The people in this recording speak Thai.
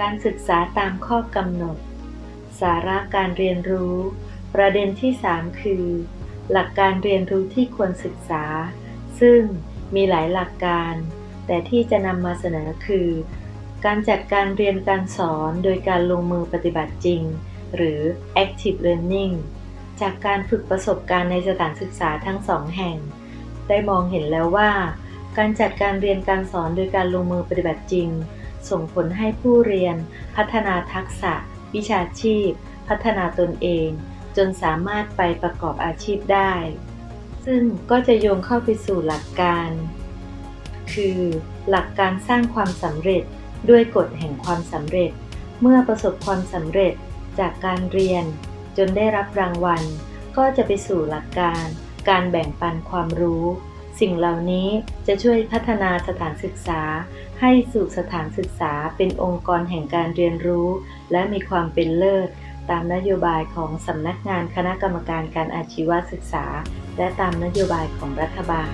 การศึกษาตามข้อกำหนด สาระการเรียนรู้ ประเด็นที่ 3 คือ หลักการเรียนรู้ที่ควรศึกษา ซึ่งมีหลายหลักการ แต่ที่จะนำมาเสนอคือ การจัดการเรียนการสอนโดยการลงมือปฏิบัติจริง หรือ active learning จากการฝึกประสบการณ์ในสถานศึกษาทั้งสองแห่ง ได้มองเห็นแล้วว่า การจัดการเรียนการสอนโดยการลงมือปฏิบัติจริง ส่งผลให้ผู้เรียน พัฒนาทักษะ วิชาชีพ พัฒนาตนเอง จนสามารถไปประกอบอาชีพได้ ซึ่งก็จะโยงเข้าไปสู่หลักการ คือหลักการสร้างความสำเร็จด้วยกฎแห่งความสำเร็จ เมื่อประสบความสำเร็จจากการเรียน จนได้รับรางวัล ก็จะไปสู่หลักการ การแบ่งปันความรู้ สิ่งเหล่านี้จะช่วยพัฒนาสถานศึกษา ให้สู่สถานศึกษาเป็นองค์กรแห่งการเรียนรู้ และมีความเป็นเลิศ ตามนโยบายของสำนักงานคณะกรรมการการอาชีวศึกษา และตามนโยบายของรัฐบาล